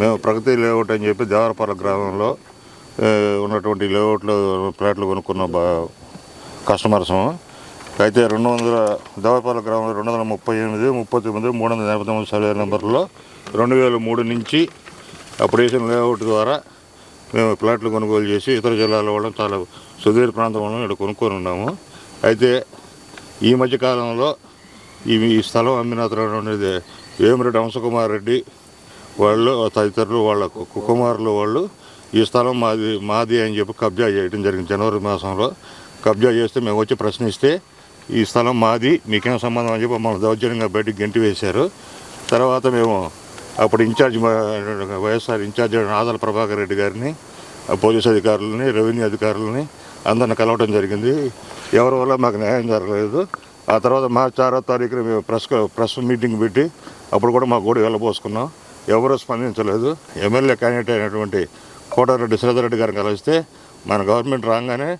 మేము ప్రగతి లేఅవుట్ అని చెప్పి దేవరపాల గ్రామంలో ఉన్నటువంటి లేఅవుట్లో ప్లాట్లు కొనుక్కున్న బా కస్టమర్స్. అయితే రెండు వందల దేవరపాల గ్రామంలో రెండు వందల ముప్పై ఎనిమిది ముప్పై తొమ్మిది మూడు వందల ఎనభై తొమ్మిది సర్వే నెంబర్లో రెండు వేల మూడు నుంచి అప్పుడు వేసిన లేఅవుట్ ద్వారా మేము ప్లాట్లు కొనుగోలు చేసి ఇతర జిల్లాలో వాళ్ళం చాలా సుదీర్ ప్రాంతంలో ఇక్కడ కొనుక్కొని ఉన్నాము. అయితే ఈ మధ్య కాలంలో ఈ ఈ స్థలం అమ్మిన అతను అనేది వేమిరెడ్డి హంసకుమార్ రెడ్డి వాళ్ళు తదితరులు వాళ్ళ కు- కుమారులు వాళ్ళు ఈ స్థలం మాది మాది అని చెప్పి కబ్జా చేయడం జరిగింది జనవరి మాసంలో. కబ్జా చేస్తే మేము వచ్చి ప్రశ్నిస్తే ఈ స్థలం మాది మీకేం సంబంధం అని చెప్పి మమ్మల్ని దౌర్జన్యంగా బయటికి గెంటి వేశారు. తర్వాత మేము అప్పుడు ఇన్ఛార్జ్ మా- YSR in charge Adala Prabhakar Reddy గారిని పోలీస్ అధికారులని రెవెన్యూ అధికారులని అందరిని కలవడం జరిగింది. ఎవరి వల్ల మాకు న్యాయం జరగలేదు. ఆ తర్వాత మార్చి ఆరో తారీఖున మేము ప్రెస్ ప్రెస్ మీటింగ్ పెట్టి అప్పుడు కూడా మా గోడ వెళ్ళబోసుకున్నాం. ఎవరూ స్పందించలేదు. ఎమ్మెల్యే క్యాండిడేట్ అయినటువంటి కోటారెడ్డి శ్రీధర్రెడ్డి గారిని కలిస్తే మన గవర్నమెంట్ రాగానే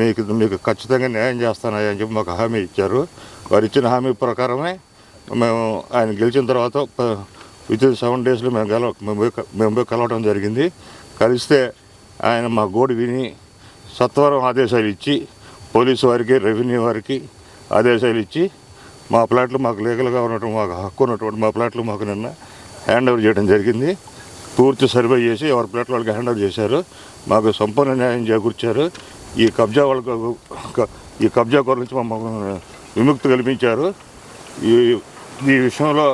మీకు మీకు ఖచ్చితంగా న్యాయం చేస్తానని అని చెప్పి మాకు హామీ ఇచ్చారు. వారు ఇచ్చిన హామీ ప్రకారమే మేము ఆయన గెలిచిన తర్వాత విత్ ఇన్ సెవెన్ డేస్లో మేము గెలవ మేము పోయి మేము కలవడం జరిగింది. కలిస్తే ఆయన మా గోడు విని సత్వరం ఆదేశాలు ఇచ్చి పోలీసు వారికి రెవెన్యూ వారికి ఆదేశాలు ఇచ్చి మా ప్లాట్లు మాకు లీగల్గా ఉన్నటువంటి మాకు హక్కు ఉన్నటువంటి మా ప్లాట్లు మాకు నిన్న హ్యాండ్ ఓవర్ చేయడం జరిగింది. పూర్తి సర్వే చేసి ఎవరి ప్లాట్లు వాళ్ళకి హ్యాండ్ ఓవర్ చేశారు. మాకు సంపూర్ణ న్యాయం చేకూర్చారు. ఈ కబ్జా వాళ్ళకు ఈ కబ్జా కోర నుంచి మమ్మల్ని విముక్తి కల్పించారు. ఈ ఈ విషయంలో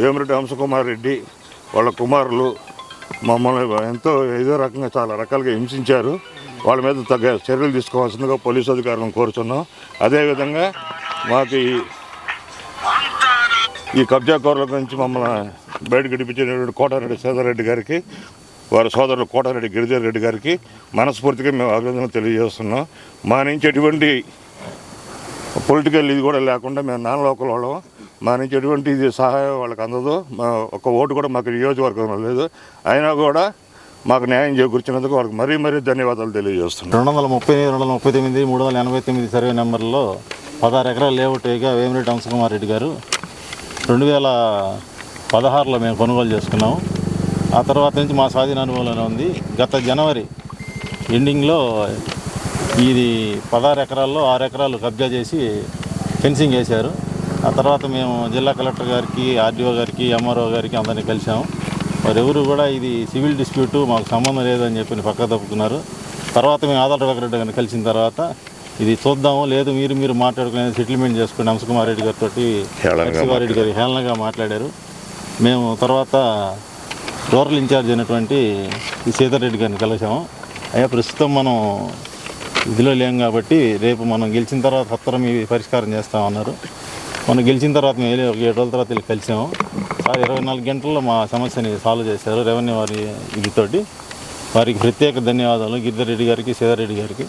వేమిరెడ్డి హంసకుమార్ రెడ్డి వాళ్ళ కుమారులు మమ్మల్ని ఎంతో ఏదో రకంగా చాలా రకాలుగా హింసించారు. వాళ్ళ మీద తగ్గ చర్యలు తీసుకోవాల్సిందిగా పోలీసు అధికారులను కోరుతున్నాం అదేవిధంగా మాకు ఈ ఈ కబ్జా నుంచి మమ్మల్ని బయట గడిపించినటువంటి కోటారెడ్డి సేదారెడ్డి గారికి వారి సోదరులు కోటారెడ్డి గిరిధర్ రెడ్డి గారికి మనస్ఫూర్తిగా మేము అభినందనలు తెలియజేస్తున్నాం. మా నుంచి ఎటువంటి పొలిటికల్ ఇది కూడా లేకుండా మేము నాన్ లోకల్ వాళ్ళం. మా నుంచి ఎటువంటి ఇది సహాయం వాళ్ళకి అందదు. మా ఒక్క ఓటు కూడా మాకు నియోజకవర్గంలో లేదు. అయినా కూడా మాకు న్యాయం చేకూర్చినందుకు వాళ్ళకి మరీ మరీ ధన్యవాదాలు తెలియజేస్తున్నాం. రెండు వందల ముప్పై రెండు వందల ముప్పై తొమ్మిది మూడు వందల ఎనభై తొమ్మిది సర్వే నెంబర్లో పదహారు ఎకరాల లేఅవుట్గా వేమిరెడ్డి హంసకుమార్ రెడ్డి గారు. రెండు వేల పదహారులో మేము కొనుగోలు చేసుకున్నాము. ఆ తర్వాత నుంచి మా స్వాధీన అనుభవంలోనే ఉంది. గత జనవరి ఎండింగ్లో ఇది పదహారు ఎకరాల్లో ఆరు ఎకరాలు కబ్జా చేసి ఫెన్సింగ్ వేశారు. ఆ తర్వాత మేము జిల్లా కలెక్టర్ గారికి ఆర్డీఓ గారికి ఎంఆర్ఓ గారికి అందరినీ కలిసాము మరి ఎవరు కూడా ఇది సివిల్ డిస్ప్యూట్ మాకు సంబంధం లేదని చెప్పి పక్క తప్పుకున్నారు. తర్వాత మేము ఆధార్ రెడ్డి గారిని కలిసిన తర్వాత ఇది చూద్దాము లేదు మీరు మీరు మాట్లాడుకునే సెటిల్మెంట్ చేసుకుని హంసకుమార్ రెడ్డి గారితో రెడ్డి గారు హేళనగా మాట్లాడారు. మేము తర్వాత రూరల్ ఇన్ఛార్జ్ అయినటువంటి సీతారెడ్డి గారిని కలిసాము అయ్యా ప్రస్తుతం మనం ఇదిలో లేం కాబట్టి రేపు మనం గెలిచిన తర్వాత సత్వరం ఇవి పరిష్కారం చేస్తామన్నారు మనం గెలిచిన తర్వాత మేము వెళ్ళి ఒక ఏడు రోజుల తర్వాత వెళ్ళి కలిసాము. సార్ ఇరవై నాలుగు గంటల్లో మా సమస్యని సాల్వ్ చేశారు రెవెన్యూ వారి ఇదితోటి వారికి ప్రత్యేక ధన్యవాదాలు. గిరిధర్ రెడ్డి గారికి సీతారెడ్డి గారికి.